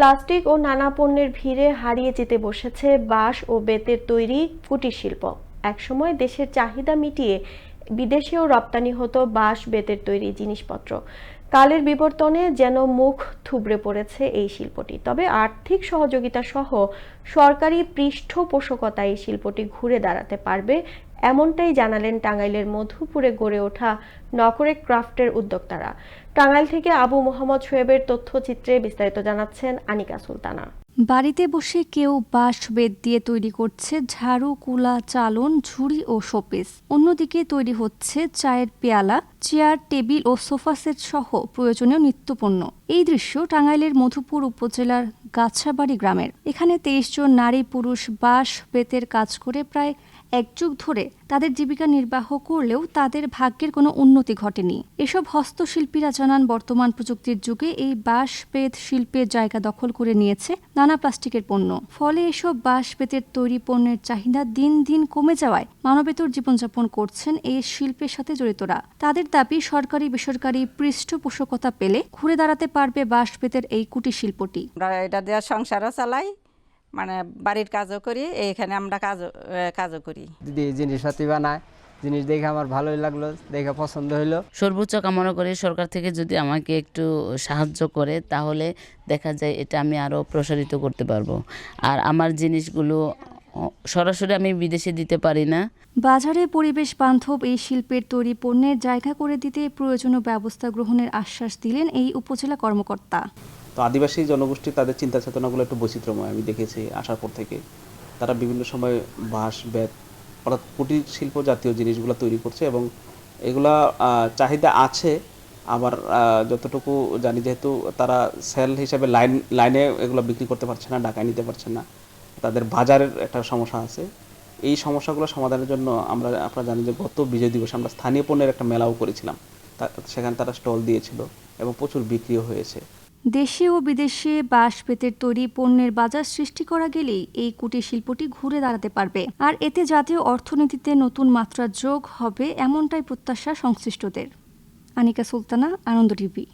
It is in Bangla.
প্লাস্টিক ও নানা পণ্যের ভিড়ে হারিয়ে যেতে বসেছে বাঁশ ও বেতের তৈরি কুটির শিল্প। একসময় দেশের চাহিদা মিটিয়ে বিদেশেও রপ্তানি হতো বাঁশ, বেতের তৈরি জিনিসপত্র। কালের বিবর্তনে যেন মুখ থুবড়ে পড়েছে এই শিল্পটি। তবে আর্থিক সহযোগিতা সহ সরকারি পৃষ্ঠপোষকতায় এই শিল্পটি ঘুরে দাঁড়াতে পারবে এমনটাই জানালেন টাঙ্গাইলের মধুপুরে গড়ে ওঠা নকরে ক্রাফটের উদ্যোক্তারা। টাঙ্গাইল থেকে আবু মোহাম্মদ শোয়েবের তথ্যচিত্রে বিস্তারিত জানাচ্ছেন আনিকা সুলতানা। বাড়িতে বসে কেউ বাঁশ বেত দিয়ে তৈরি করছে ঝাড়ু, কুলা, চালন, ঝুড়ি ও শোপিস। অন্যদিকে তৈরি হচ্ছে চায়ের পেয়ালা, চেয়ার, টেবিল ও সোফা সেট সহ প্রয়োজনীয় নিত্যপণ্য। এই দৃশ্য টাঙ্গাইলের মধুপুর উপজেলার গাছাবাড়ি গ্রামের। এখানে তেইশ জন নারী পুরুষ বাঁশ বেতের কাজ করে প্রায় এক যুগ ধরে তাদের জীবিকা নির্বাহ করলেও তাদের ভাগ্যের কোনো উন্নতি ঘটেনি। এসব হস্তশিল্পীরা জানান, বর্তমান প্রযুক্তির যুগে এই বাঁশ বেত শিল্পের জায়গা দখল করে নিয়েছে নানা প্লাস্টিকের পণ্য। ফলে এসব বাঁশ বেতের তৈরি পণ্যের চাহিদা দিন দিন কমে যাওয়ায় মানবেতর জীবনযাপন করছেন এই শিল্পের সাথে জড়িতরা। তাদের দাবি, সরকারি, বেসরকারি পৃষ্ঠপোষকতা পেলে ঘুরে দাঁড়াতে পারবে বাঁশ বেতের এই কুটির শিল্পটি। আমরা এটা দিয়ে সংসারও চালাই মানে বাড়ির কাজও করি এইখানে আমরা কাজও কাজও করি। যদি জিনিসপাতি বানায় জিনিস দেখে আমার ভালোই লাগল দেখে পছন্দ হলো সর্বোচ্চ কামনা করি সরকার থেকে যদি আমাকে একটু সাহায্য করে তাহলে দেখা যায় এটা আমি আরও প্রসারিত করতে পারব। আর আমার জিনিসগুলো সরাসরি আমি বিদেশে দিতে পারি না। বাজারে পরিবেশ বান্ধব এই শিল্পের তৈরি পণ্যের জায়গা করে দিতে প্রয়োজনীয় ব্যবস্থা গ্রহণের আশ্বাস দিলেন এই উপজেলা কর্মকর্তা। তো আদিবাসী জনগোষ্ঠী তাদের চিন্তা চেতনাগুলো একটু বৈচিত্র্যময়, আমি দেখেছি আসার পর থেকে। তারা বিভিন্ন সময় বাঁশ, বেত, অর্থাৎ কুটির শিল্প জাতীয় জিনিসগুলো তৈরি করছে এবং এগুলা চাহিদা আছে। আবার যতটুকু জানি যেহেতু তারা সেল হিসেবে লাইন, লাইনে এগুলো বিক্রি করতে পারছে না, ঢাকায় নিতে পারছে না, তাদের বাজারের একটা সমস্যা আছে। এই সমস্যাগুলো সমাধানের জন্য আমরা, আপনারা জানি যে গত বিজয় দিবসে আমরা স্থানীয় পণ্যের একটা মেলাও করেছিলাম। সেখানে তারা স্টল দিয়েছিল এবং প্রচুর বিক্রিও হয়েছে। দেশে ও বিদেশে বাঁশ বেতের তৈরি পণ্যের বাজার সৃষ্টি করা গেলেই এই কুটির শিল্পটি ঘুরে দাঁড়াতে পারবে। আর এতে জাতীয় অর্থনীতিতে নতুন মাত্রা যোগ হবে এমনটাই প্রত্যাশা সংশ্লিষ্টদের। আনিকা সুলতানা, আনন্দ টিভি।